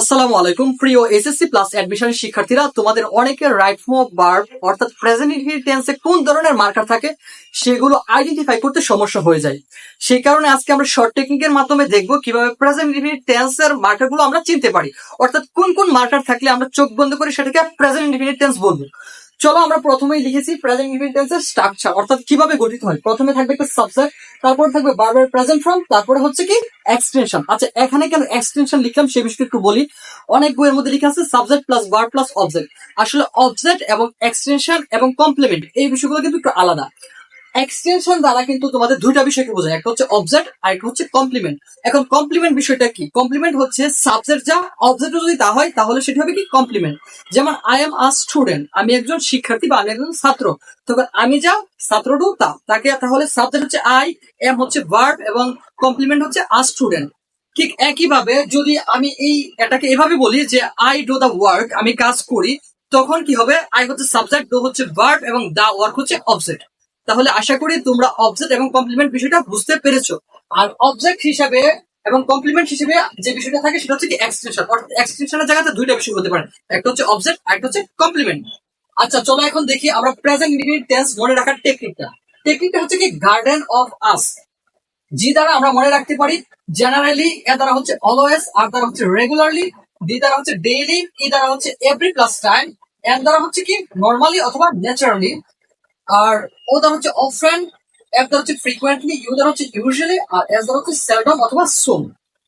আসসালামু আলাইকুম। প্রিয় এসএসসি প্লাস অ্যাডমিশন শিক্ষার্থীরা, তোমাদের অনেকের রাইট ফর্ম বার্ব অর্থাৎ প্রেজেন্ট টেন্সে কোন ধরনের মার্কার থাকে, সেগুলো আইডেন্টিফাই করতে সমস্যা হয়ে যায়। সেই কারণে আজকে আমরা শর্ট টেকনিকের মাধ্যমে দেখব কীভাবে প্রেজেন্ট টেন্সের মার্কারগুলো আমরা চিনতে পারি। অর্থাৎ কোন কোন মার্কার থাকলে আমরা চোখ বন্ধ করে সেটাকে প্রেজেন্ট টেন্স বলব। চলো আমরা প্রথমেই লিখেছি প্রেজেন্ট টেন্সের স্ট্রাকচার অর্থাৎ কীভাবে গঠিত হয়। প্রথমে থাকবে একটা সাবজেক্ট তারপর থাকবে বারবার প্রেজেন্ট ফর্ম তারপরে হচ্ছে কি এক্সটেনশন আচ্ছা এখানে কেন এক্সটেনশন লিখলাম সে বিষয়টা একটু বলি। অনেক বইয়ের মধ্যে লেখা আছে সাবজেক্ট প্লাস বার প্লাস অবজেক্ট আসলে অবজেক্ট এবং এক্সটেনশন এবং কমপ্লিমেন্ট এই বিষয়গুলো কিন্তু একটু আলাদা। এক্সটেনশন দ্বারা কিন্তু তোমাদের দুইটা বিষয়কে বোঝায়। একটা হচ্ছে অবজেক্ট আর একটা হচ্ছে কমপ্লিমেন্ট এখন কমপ্লিমেন্ট বিষয়টা কি? কমপ্লিমেন্ট হচ্ছে সাবজেক্ট যা অবজেক্ট যদি তা হয়, তাহলে সেটা হবে কি? কমপ্লিমেন্ট যেমন আই এম আ স্টুডেন্ট আমি একজন শিক্ষার্থী বা আমি একজন ছাত্র। তখন আমি যা ছাত্র ছাত্রটু তা। তাকে তাহলে সাবজেক্ট হচ্ছে আই এম হচ্ছে ভার্ব এবং কমপ্লিমেন্ট হচ্ছে আ স্টুডেন্ট ঠিক একইভাবে যদি আমি এই, এটাকে এভাবে বলি যে আই ডু দ্য ওয়ার্ক আমি কাজ করি, তখন কি হবে? আই হচ্ছে সাবজেক্ট ডু হচ্ছে ভার্ব এবং দা ওয়ার্ক হচ্ছে অবজেক্ট তাহলে আশা করি তোমরা অবজেক্ট এবং কমপ্লিমেন্ট বিষয়টা বুঝতে পেরেছ। আর অবজেক্ট হিসাবে এবং কমপ্লিমেন্ট হিসেবে যে বিষয়টা থাকে সেটা হচ্ছে কি এক্সটেনশন অর্থাৎ এক্সটেনশনের জায়গাতে দুইটা বিষয় হতে পারে। একটা হচ্ছে অবজেক্ট আর একটা হচ্ছে কমপ্লিমেন্ট আচ্ছা চলো এখন দেখি আমরা প্রেজেন্ট ইনডিফিনিট টেন্স মনে রাখার টেকনিকটা টেকনিকটা হচ্ছে কি গার্ডেন অফ আস জি দ্বারা আমরা মনে রাখতে পারি জেনারেলি এ দ্বারা হচ্ছে অলওয়েজ আর দ্বারা হচ্ছে রেগুলারলি ডি দ্বারা হচ্ছে ডেইলি ই দ্বারা হচ্ছে এভরি প্লাস টাইম এর দ্বারা হচ্ছে কি নর্মালি অথবা ন্যাচারালি আর ও দ্বারা হচ্ছে অফেন এফ দ্বারা হচ্ছে ফ্রিকুয়েন্টলি ইউ দ্বারা হচ্ছে ইউজুয়ালি আর এস দ্বারা হচ্ছে সেলডম অথবা সোম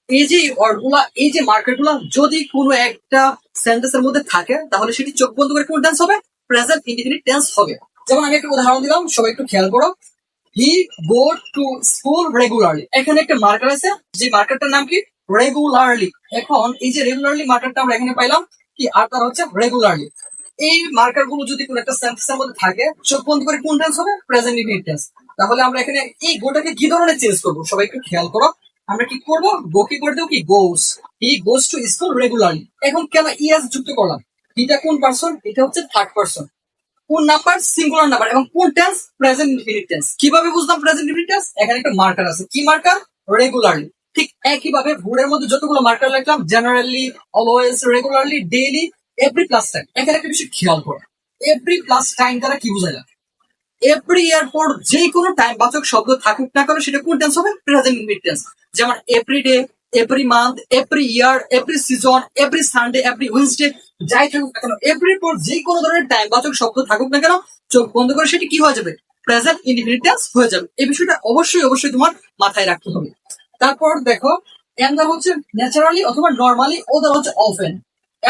এই যে ওয়ার্ডগুলা, এই যে মার্কেটগুলা যদি কোনো একটা সেন্টেন্সের মধ্যে থাকে, তাহলে সেটি চোখ বন্ধ করে কোন টেন্স হবে প্রেজেন্ট ইন্ডিফিনিট টেন্স হবে। যেমন আমি একটা উদাহরণ দিলাম, সবাই একটু খেয়াল করো। He go to school regularly এখানে একটা মার্কার আছে, যে মার্কারটার নাম কি? রেগুলারলি এখন এই যে রেগুলারলি মার্কারটা আমরা এখানে পাইলাম, কি? আর তার হচ্ছে রেগুলারলি এই মার্কারগুলো যদি কোনো একটা সেন্টেন্সের মধ্যে থাকে, চোখ বন্ধ করে কোন টেন্স হবে? প্রেজেন্ট ইনডিফিনিট টেন্স তাহলে আমরা এখানে এই গোটাকে কি ধরনের চেঞ্জ করব? সবাই একটু খেয়াল করো। আমরা কি করব? গো কি করে দেবো কি? Goes he goes to school regularly এখন কেন ইএস যুক্ত করলাম? এটা কোন পার্সন এটা হচ্ছে থার্ড পার্সন কোন নাম্বার সিঙ্গুলার নাম্বার এবং কোন টেন্স প্রেজেন্ট ইনফিনিট টেন্স কীভাবে বুঝলাম প্রেজেন্ট ইনফিনিট টেন্স এখানে একটা মার্কার আছে। কি মার্কার রেগুলারলি ঠিক একইভাবে ভুলের মধ্যে যতগুলো মার্কার লিখলাম generally always regularly daily every plus time এখানে একটা বিষয় খেয়াল করো। এভরি প্লাস টাইম দ্বারা কি বোঝায় এভরি ইয়ার পর যে কোনো টাইম বাচক শব্দ থাকুক না কেন সেটা কোন টেন্স হবে? প্রেজেন্ট ইনফিনিট টেন্স যেমন every day every month every year every season every Sunday every Wednesday যাই থাকুক না কেন এভরি পর যে কোনো ধরনের টাইম বাচক শব্দ থাকুক না কেন, চোখ বন্ধ করে সেটি কি হয়ে যাবে? প্রেজেন্ট ইনডিফিনিট টেন্স হয়ে যাবে। এই বিষয়টা অবশ্যই অবশ্যই তোমার মাথায় রাখতে হবে। তারপর দেখো দ্বারা হচ্ছে ন্যাচারালি অথবা নর্মালি ও দ্বারা হচ্ছে অফেন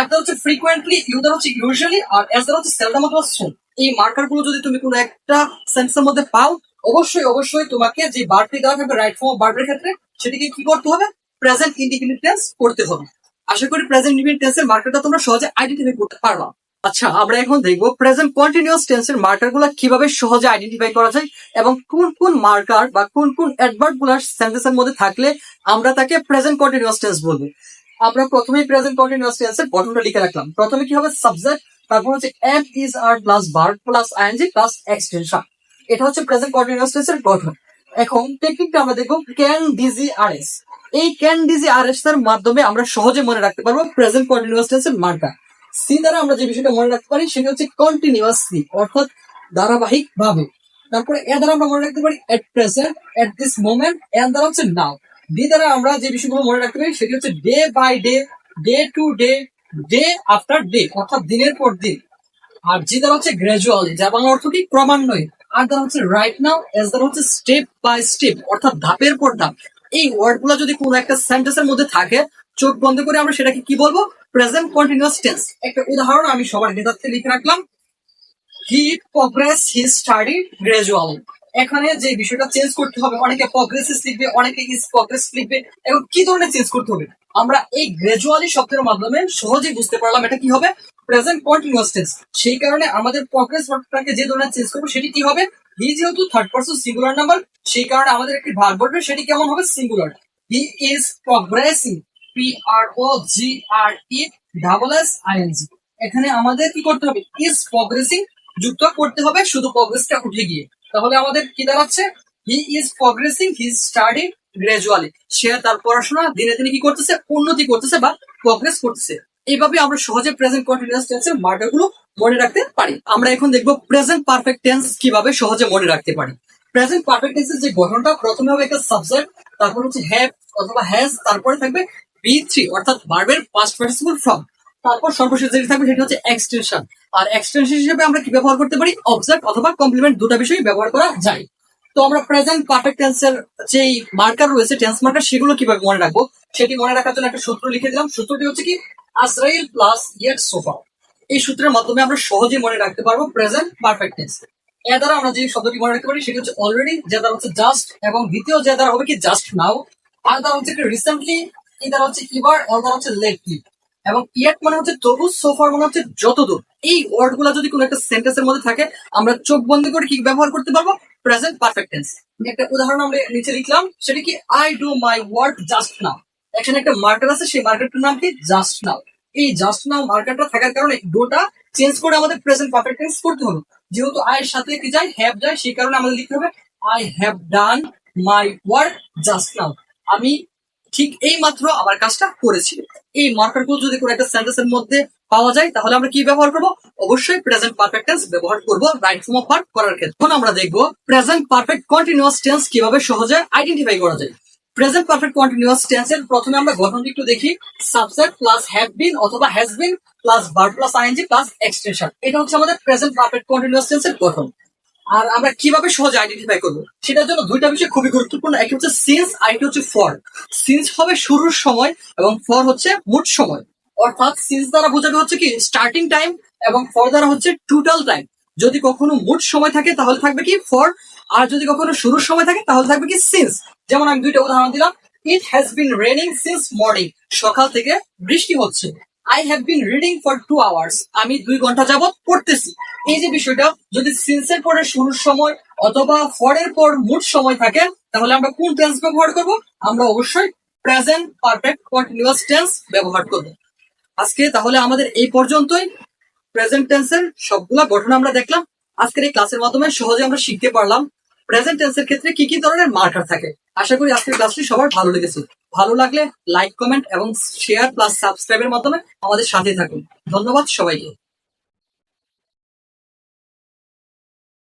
দ্বারা হচ্ছে ফ্রিকুয়েন্টলি ইউ দ্বারা হচ্ছে ইউজুয়ালি আর এস হচ্ছে সেলডম অথবা সোন এই মার্কারগুলো যদি তুমি কোনো একটা সেন্সের মধ্যে পাও, অবশ্যই অবশ্যই তোমাকে যে বার্বটি দেওয়া থাকবে রাইট ফর্ম বার্বের ক্ষেত্রে, সেটিকে কি করতে হবে? প্রেজেন্ট ইন্ডিপেন্ডেন্ট টেন্স করতে হবে। আশা করি প্রেজেন্ট ইন্ডিপেন্ডেন্ট টেন্সের মার্কারটা তোমরা সহজে আইডেন্টিফাই করতে পারবা। আচ্ছা আমরা এখন দেখব প্রেজেন্ট কন্টিনিউয়াস টেন্সের মার্কারগুলা কীভাবে সহজে আইডেন্টিফাই করা যায় এবং কোন কোন মার্কার বা কোন কোন অ্যাডভার্টগুলার সেন্টেন্সের মধ্যে থাকলে আমরা তাকে প্রেজেন্ট কন্টিনিউয়াস টেন্স বলব। আমরা প্রথমেই প্রেজেন্ট কন্টিনিউয়াস টেন্সের গঠনটা লিখে রাখলাম। প্রথমে কি হবে? সাবজেক্ট তারপর হচ্ছে am is are plus verb plus ING plus extension এটা হচ্ছে প্রেজেন্ট কন্টিনিউয়াস টেন্সের গঠন। এখন টেকনিকটা আমরা দেখব ক্যান ডিজি আর এস এই ক্যান ডিজি আর এস এর মাধ্যমে আমরা সহজে মনে রাখতে পারব প্রেজেন্ট কন্টিনিউয়াস টেন্সের মার্কার সি দ্বারা আমরা যে বিষয়টা মনে রাখতে পারি সেটা হচ্ছে কন্টিনিউয়াসলি অর্থাৎ ধারাবাহিক ভাবে তারপরে এ দ্বারা আমরা মনে রাখতে পারি at present at this moment এর দ্বারা হচ্ছে নাও ডি দ্বারা আমরা যে বিষয়গুলো মনে রাখতে পারি, সেটি হচ্ছে day by day day to day day after day অর্থাৎ দিনের পর দিন। আর জি দ্বারা হচ্ছে গ্রাজুয়ালি যা বাংলা অর্থ কি? ক্রমান্বয়ে। আর দ্বারা হচ্ছে রাইট নাও এস দ্বারা হচ্ছে স্টেপ বাই স্টেপ অর্থাৎ ধাপের পর ধাপ। এই ওয়ার্ডগুলো যদি কোনো একটা সেন্টেন্সের মধ্যে থাকে, চোখ বন্ধ করে আমরা সেটাকে কি বলব? প্রেজেন্ট কন্টিনিউয়াস টেন্স একটা উদাহরণ আমি সবার মেধার্থে লিখে রাখলাম। He progress he study gradually এখানে যে বিষয়টা চেঞ্জ করতে হবে, অনেকে প্রগ্রেসিস লিখবে, অনেকে ইজ প্রগ্রেস লিখবে এবং কি ধরনের চেঞ্জ করতে হবে? আমরা এই গ্রাজুয়ালি শব্দের মাধ্যমে সহজেই বুঝতে পারলাম এটা কি হবে? প্রেজেন্ট কন্টিনিউয়াস টেন্স সেই কারণে আমাদের প্রগ্রেস ওয়ার্ডটাকে যে ধরনের চেঞ্জ করব সেটি কি হবে? হি যেহেতু থার্ড পার্সন সিঙ্গুলার নাম্বার সেই কারণে আমাদের একটি ভার বলবে, সেটি কেমন হবে? Singular he is progressing P R O G R E double S I N G এখানে আমাদের কি করতে হবে? ইজ প্রগ্রেসিং যুক্ত করতে হবে, শুধু প্রগ্রেসটা উঠে গিয়ে। তাহলে আমাদের কি দাঁড়াচ্ছে he is progressing his study gradually সে তার পড়াশোনা দিনে দিনে কি করতেছে? উন্নতি করতেছে বা প্রগ্রেস করতেছে। এইভাবে আমরা সহজে প্রেজেন্ট কন্টিনিউয়াস টেন্সের মার্কারগুলো মনে রাখতে পারি। আমরা এখন দেখব প্রেজেন্ট পারফেক্ট টেন্স কীভাবে সহজে মনে রাখতে পারি। প্রেজেন্ট পারফেক্ট টেন্সের যে গঠনটা, প্রথমে হবে একটা সাবজেক্ট তারপর হচ্ছে হ্যাভ অথবা হ্যাজ তারপরে থাকবে বি থ্রি অর্থাৎ ভার্বের পাস্ট পার্টিসিপল ফর্ম তারপর সর্বশেষ যেটি থাকবে, সেটি হচ্ছে এক্সটেনশন আর এক্সটেনশন হিসেবে আমরা কি ব্যবহার করতে পারি? অবজেক্ট অথবা কমপ্লিমেন্ট দুটা বিষয় ব্যবহার করা যায়। তো আমরা প্রেজেন্ট পারফেক্ট টেন্সের যেই মার্কার রয়েছে টেন্স মার্কার সেগুলো কীভাবে মনে রাখব? সেটি মনে রাখার জন্য একটা সূত্র লিখে দিলাম। সূত্রটি হচ্ছে কি? আসরাইল প্লাস ইয়েট সোফা এই সূত্রের মাধ্যমে আমরা সহজেই মনে রাখতে পারব প্রেজেন্ট পারফেক্ট টেন্স এর দ্বারা আমরা যে শব্দটি মনে রাখতে পারি, সেটি হচ্ছে অলরেডি যে দ্বারা হচ্ছে জাস্ট এবং দ্বিতীয় যে দ্বারা হবে কি জাস্ট নাও আর দ্বারা হচ্ছে রিসেন্টলি এই দ্বারা হচ্ছে ইবার আর দ্বারা হচ্ছে লেটলি এবং ইয়েট মানে হচ্ছে তবু সোফার মানে হচ্ছে যতদূর এই ওয়ার্ডগুলা যদি কোনো একটা সেন্টেন্সের মধ্যে থাকে, আমরা চোখ বন্ধ করে কি ব্যবহার করতে পারব। প্রেজেন্ট পারফেক্ট টেন্স একটা উদাহরণ আমরা নিচে লিখলাম, সেটা কি I do my work just now এখানে একটা মার্কার আছে, সেই মার্কারটার নাম কি জাস্ট নাও এই জাস্ট নাও মার্কারটা থাকার কারণে ডোটা চেঞ্জ করে আমাদের প্রেজেন্ট পারফেক্ট টেন্স করতে হলো যেহেতু আই এর সাথে কি যায় হ্যাভ যায়, সেই কারণে আমাদের লিখতে হবে I have done my work just now আমি ঠিক এই মাত্র আমার কাজটা করেছি। এই মার্কারগুলো যদি কোনো একটা সেন্টেন্সের মধ্যে পাওয়া যায়, তাহলে আমরা কি ব্যবহার করব? অবশ্যই প্রেজেন্ট পারফেক্ট টেন্স ব্যবহার করব রাইট ফর্ম অফ ভার্ব করার ক্ষেত্রে। এখন আমরা দেখব প্রেজেন্ট পারফেক্ট কন্টিনিউয়াস টেন্স কীভাবে সহজে আইডেন্টিফাই করা যায়। প্রেজেন্ট পারফেক্ট কন্টিনিউয়াস টেন্সের প্রথমে আমরা গঠনটি একটু দেখি। সাবজেক্ট প্লাস হ্যাভ বিন অথবা has been plus verb plus ING plus extension এটা হচ্ছে আমাদের প্রেজেন্ট পারফেক্ট কন্টিনিউয়াস টেন্সের গঠন। আর আমরা কীভাবে সহজে আইডেন্টিফাই করব? সেটার জন্য দুইটা বিষয় খুবই গুরুত্বপূর্ণ। একটি হচ্ছে সিন্স আরেকটি হচ্ছে ফর সিন্স হবে শুরুর সময় এবং ফর হচ্ছে মোট সময়। অর্থাৎ সিন্স দ্বারা বোঝানো হচ্ছে কি স্টার্টিং টাইম এবং ফর দ্বারা হচ্ছে টোটাল টাইম যদি কখনো মোট সময় থাকে, তাহলে থাকবে কি ফর আর যদি কখনো শুরুর সময় থাকে, তাহলে থাকবে কি সিন্স যেমন আমি দুইটা উদাহরণ দিলাম। It has been raining since morning সকাল থেকে বৃষ্টি হচ্ছে। I have been reading for two hours আমি দুই ঘণ্টা যাবত পড়তেছি। এই যে বিষয়টা, যদি সিন্সের পরে শুরুর সময় অথবা ফরের পর মোট সময় থাকে, তাহলে আমরা কোন টেন্স ব্যবহার করব? আমরা অবশ্যই প্রেজেন্ট পারফেক্ট কন্টিনিউয়াস টেন্স ব্যবহার করব। আজকে তাহলে আমাদের এই পর্যন্তই। প্রেজেন্ট টেন্সের সবগুলা গঠন আমরা দেখলাম। আজকের এই ক্লাসের মাধ্যমে সহজে আমরা শিখতে পারলাম। প্রেজেন্ট টেন্সের ক্ষেত্রে কি কি ধরনের মার্কার থাকে। আশা করি আজকের ক্লাসটি সবার ভালো লেগেছে। ভালো লাগলে লাইক কমেন্ট এবং শেয়ার প্লাস সাবস্ক্রাইবের মাধ্যমে আমাদের সাথে থাকুন। ধন্যবাদ সবাইকে।